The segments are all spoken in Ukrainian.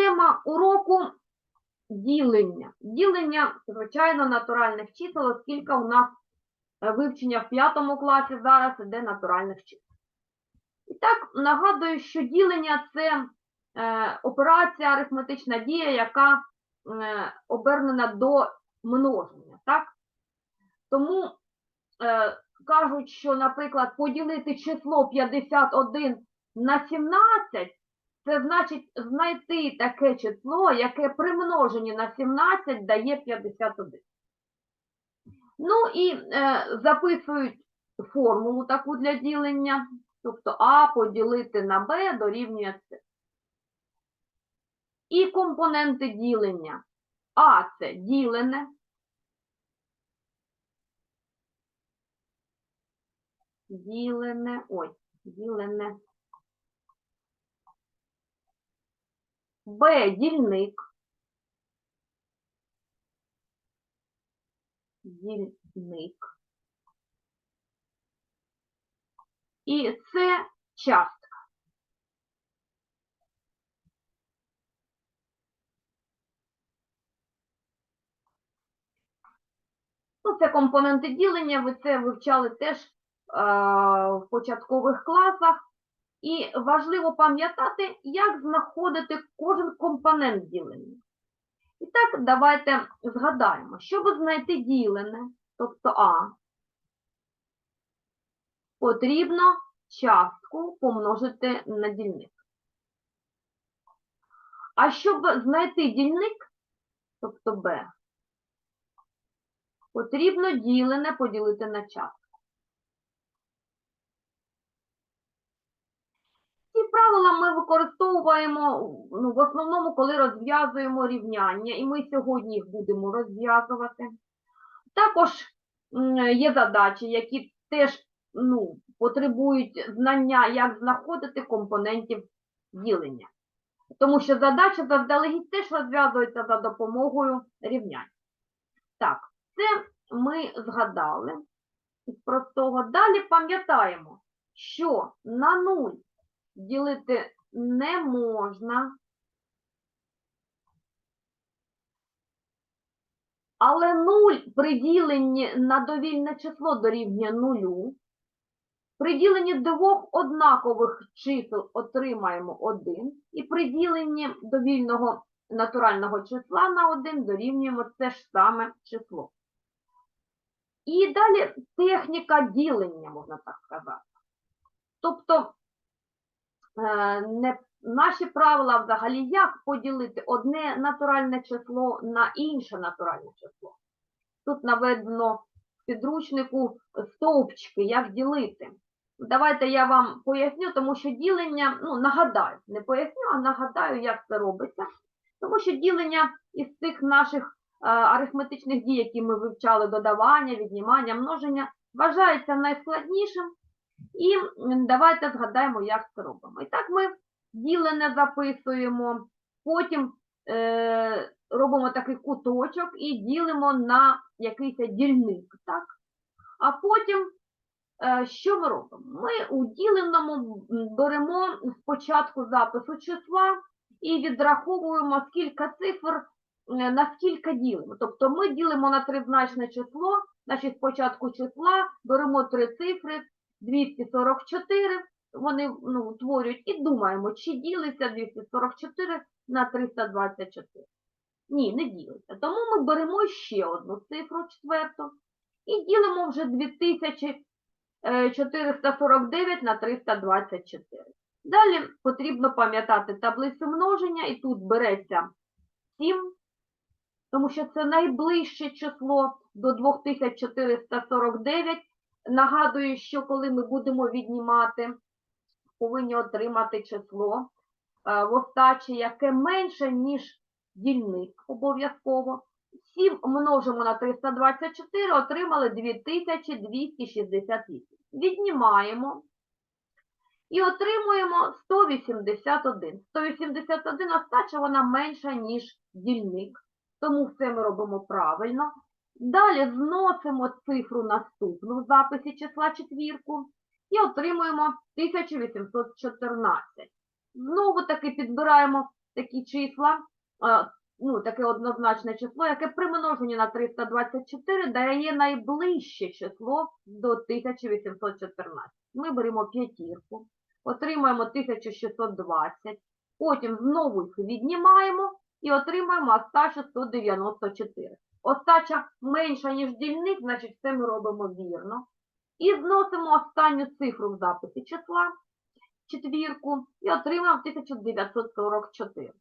Тема уроку ділення. Ділення, звичайно, натуральних чисел, оскільки у нас е, вивчення в п'ятому класі зараз іде натуральних чисел. І так, нагадую, що ділення це е, операція, арифметична дія, яка е, обернена до множення. Так? Тому е, кажуть, що, наприклад, поділити число 51 на 17 це значить знайти таке число, яке при множенні на 17 дає 51. Ну і е, записують формулу таку для ділення, тобто А поділити на Б дорівнює С. І компоненти ділення. А це ділене. Ділене, ой, ділене. Б дільник. Дільник. І це частка. Ну, це компоненти ділення, ви це вивчали теж е, в початкових класах. І важливо пам'ятати, як знаходити кожен компонент ділення. І так, давайте згадаємо, щоб знайти ділене, тобто А, потрібно частку помножити на дільник. А щоб знайти дільник, тобто Б, потрібно ділене поділити на частку. Правила ми використовуємо ну, в основному, коли розв'язуємо рівняння, і ми сьогодні їх будемо розв'язувати. Також є задачі, які теж ну, потребують знання, як знаходити компонентів ділення. Тому що задача заздалегідь теж розв'язується за допомогою рівнянь. Так, це ми згадали із простого. Далі пам'ятаємо, що на 0 ділити не можна. Але 0 при діленні на довільне число дорівнює нулю. При діленні двох однакових чисел отримаємо 1. І при діленні довільного натурального числа на 1 дорівнюємо це ж саме число. І далі техніка ділення, можна так сказати. Е, не, наші правила взагалі, як поділити одне натуральне число на інше натуральне число. Тут наведено в підручнику стовпчики, як ділити. Давайте я вам поясню, тому що ділення, ну, нагадаю, не поясню, а нагадаю, як це робиться. Тому що ділення із цих наших е, арифметичних дій, які ми вивчали, додавання, віднімання, множення, вважається найскладнішим. І давайте згадаємо, як це робимо. І так ми ділене записуємо, потім е, робимо такий куточок і ділимо на якийсь дільник. Так? А потім, е, що ми робимо? Ми у діленому беремо спочатку запису числа і відраховуємо, скільки цифр е, на скільки ділимо. Тобто ми ділимо на тризначне число, значить спочатку числа беремо три цифри, 244, вони ну, утворюють і думаємо, чи ділиться 244 на 324. Ні, не ділиться. Тому ми беремо ще одну цифру четверту і ділимо вже 2449 на 324. Далі потрібно пам'ятати таблицю множення, і тут береться 7, тому що це найближче число до 2449. Нагадую, що коли ми будемо віднімати, повинні отримати число е, в остачі, яке менше, ніж дільник обов'язково. 7 множимо на 324, отримали 2268. Віднімаємо і отримуємо 181. 181 остача, вона менша, ніж дільник. Тому все ми робимо правильно. Далі зносимо цифру наступну в записі числа четвірку і отримуємо 1814. Знову таки підбираємо такі числа, ну, таке однозначне число, яке при множенні на 324 дає найближче число до 1814. Ми беремо п'ятірку, отримаємо 1620, потім знову їх віднімаємо і отримаємо остачу 194. Остача менша, ніж дільник, значить це ми робимо вірно. І зносимо останню цифру в записі числа, четвірку, і отримаємо 1944.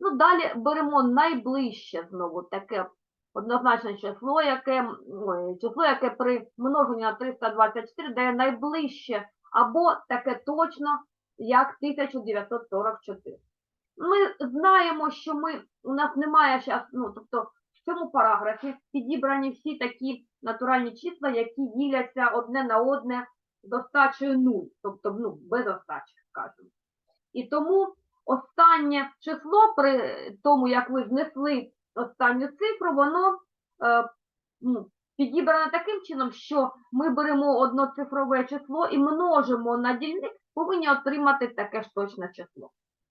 Ну, далі беремо найближче знову таке однозначне число, яке, ой, число, яке при множенні на 324 дає найближче або таке точно, як 1944. Ми знаємо, що ми, у нас немає зараз, ну, тобто в цьому параграфі підібрані всі такі натуральні числа, які діляться одне на одне з остачею 0, тобто ну, без остачі, скажімо. І тому останнє число при тому, як ви знесли останню цифру, воно е, ну, підібране таким чином, що ми беремо одноцифрове число і множимо на дільник, повинні отримати таке ж точне число.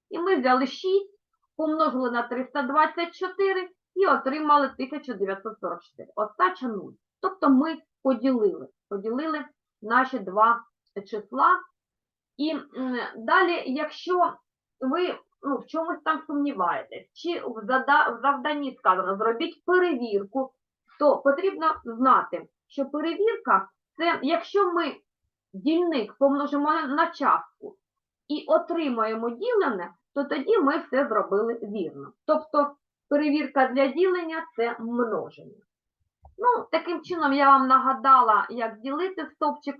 І ми взяли 6, помножили на 324 і отримали 1944. Остача 0. Тобто ми поділили, поділили наші два числа. І далі, якщо ви ну, в чомусь там сумніваєтесь, чи в, завданні сказано зробіть перевірку, то потрібно знати, що перевірка це якщо ми дільник помножимо на частку і отримаємо ділене, то тоді ми все зробили вірно. Тобто перевірка для ділення це множення. Ну, таким чином я вам нагадала, як ділити стовпчик.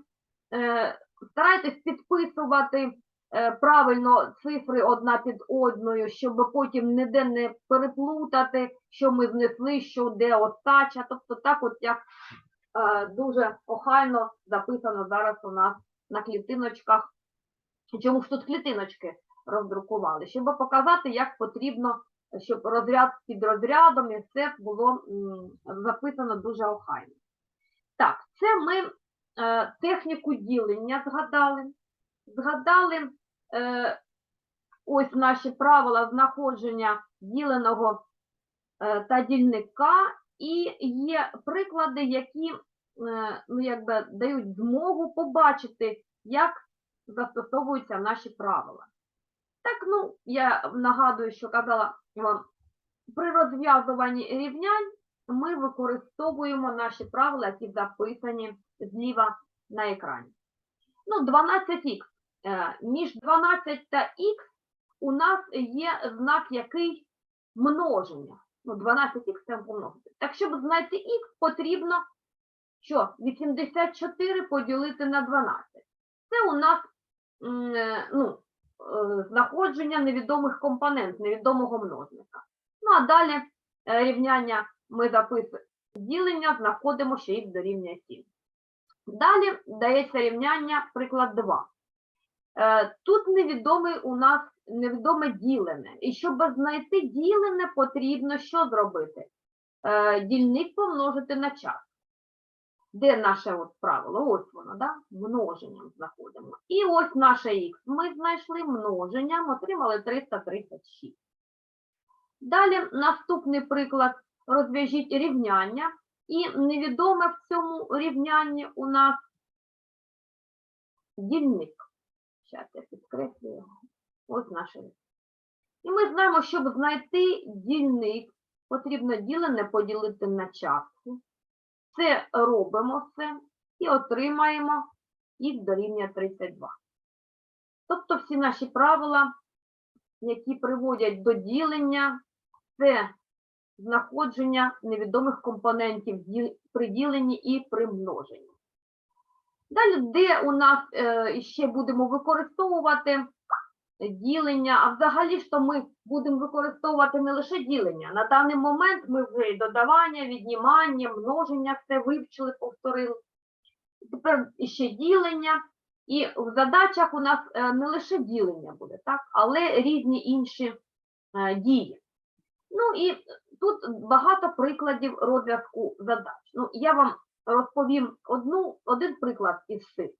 Е, старайтесь підписувати е, правильно цифри одна під одною, щоб потім ніде не переплутати, що ми знесли, що де остача. Тобто так от як е, дуже охайно записано зараз у нас на клітиночках. Чому ж тут клітиночки роздрукували? Щоб показати, як потрібно, щоб розряд під розрядом і все було записано дуже охайно. Так, це ми е, техніку ділення згадали. Згадали е, ось наші правила знаходження діленого е, та дільника, і є приклади, які е, ну, якби, дають змогу побачити, як застосовуються наші правила. Так, ну, я нагадую, що казала при розв'язуванні рівнянь ми використовуємо наші правила, які записані зліва на екрані. Ну, 12х. Е, Між 12 та х у нас є знак який множення. Ну, 12х це помножити. Так, щоб знайти х, потрібно що? 84 поділити на 12. Це у нас е, ну, е, знаходження невідомих компонент, невідомого множника. Ну, а далі е, рівняння ми записуємо ділення, знаходимо, що х дорівнює 7. Далі дається рівняння, приклад 2. Е, Тут невідомий у нас невідоме ділене. І щоб знайти ділене, потрібно що зробити? Е, Дільник помножити на час. Де наше от правило? Ось воно, да? множенням знаходимо. І ось наше х. Ми знайшли множенням, отримали 336. Далі наступний приклад. Розв'яжіть рівняння. І невідоме в цьому рівнянні у нас дільник. Зараз я підкреслю його. Ось рівняння. І ми знаємо, щоб знайти дільник, потрібно ділене поділити на частку. Це робимо все і отримаємо х дорівнює 32. Тобто всі наші правила, які приводять до ділення, це знаходження невідомих компонентів при діленні і при множенні. Далі, де у нас е, ще будемо використовувати ділення, а взагалі ж то ми будемо використовувати не лише ділення. На даний момент ми вже і додавання, віднімання, множення все вивчили, повторили. Тепер ще ділення. І в задачах у нас е, не лише ділення буде, так, але різні інші е, дії. Ну і тут багато прикладів розв'язку задач. Ну, я вам розповім одну, один приклад із цих.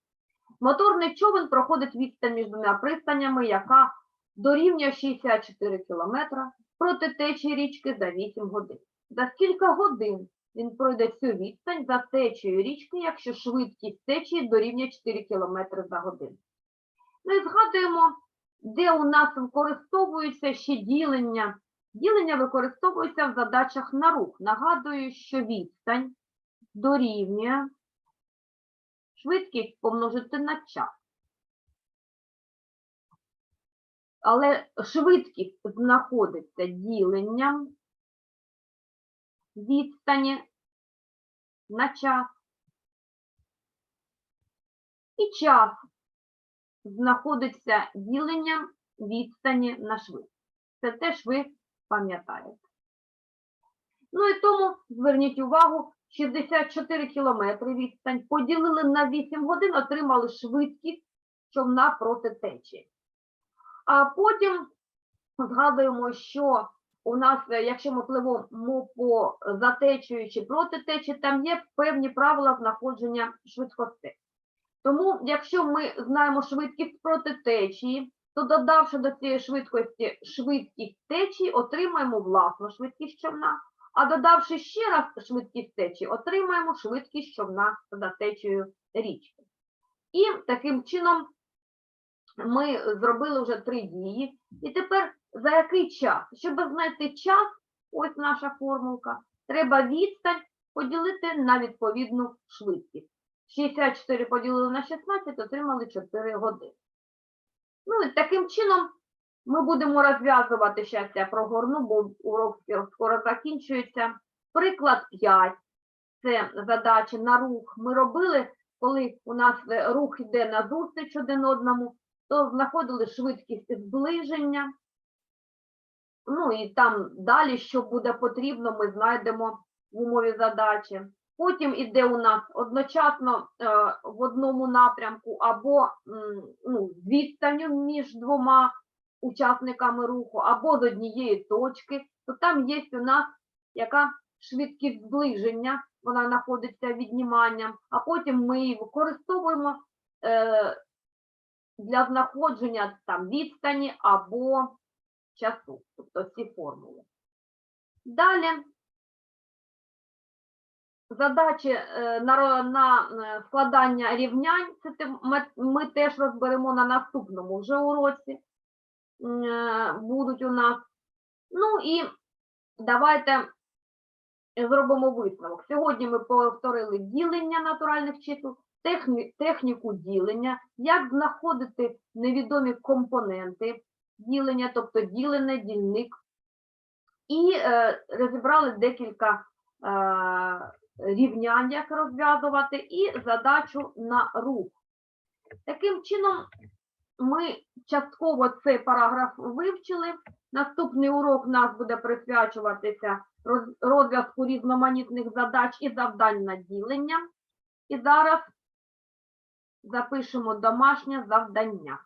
Моторний човен проходить відстань між двома пристанями, яка дорівнює 64 км проти течії річки за 8 годин. За скільки годин він пройде цю відстань за течією річки, якщо швидкість течії дорівнює 4 км за годину? Ну і згадуємо, де у нас використовується ще ділення. Ділення використовується в задачах на рух. Нагадую, що відстань дорівнює швидкість помножити на час. Але швидкість знаходиться діленням відстані на час. І час знаходиться діленням відстані на швидкість. Це теж ви пам'ятаєте. Ну і тому зверніть увагу, 64 кілометри відстань поділили на 8 годин, отримали швидкість човна проти течії. А потім згадуємо, що у нас, якщо ми пливемо по за течією чи проти течії, там є певні правила знаходження швидкостей. Тому, якщо ми знаємо швидкість проти течії, то додавши до цієї швидкості швидкість течії, отримаємо власну швидкість човна, а додавши ще раз швидкість течії, отримаємо швидкість човна за течією річки. І таким чином ми зробили вже три дії. І тепер за який час? Щоб знайти час, ось наша формулка, треба відстань поділити на відповідну швидкість. 64 поділили на 16, отримали 4 години. Ну і таким чином ми будемо розв'язувати, зараз я прогорну, бо урок скоро закінчується. Приклад 5. Це задачі на рух. Ми робили, коли у нас е, рух йде на зустріч один одному, то знаходили швидкість зближення. Ну і там далі, що буде потрібно, ми знайдемо в умові задачі. Потім іде у нас одночасно е, в одному напрямку або ну, з відстанню між двома учасниками руху, або з однієї точки, то там є у нас яка швидкість зближення, вона знаходиться відніманням, а потім ми її використовуємо е, для знаходження там відстані або часу, тобто ці формули. Далі задачі е, на, на е, складання рівнянь, це ми, теж розберемо на наступному вже уроці, будуть у нас. Ну і давайте зробимо висновок. Сьогодні ми повторили ділення натуральних чисел, техні, техніку ділення, як знаходити невідомі компоненти ділення, тобто ділене, дільник. І е, розібрали декілька е, рівнянь, як розв'язувати, і задачу на рух. Таким чином, ми частково цей параграф вивчили. Наступний урок нас буде присвячуватися розв'язку різноманітних задач і завдань на ділення. І зараз запишемо домашнє завдання.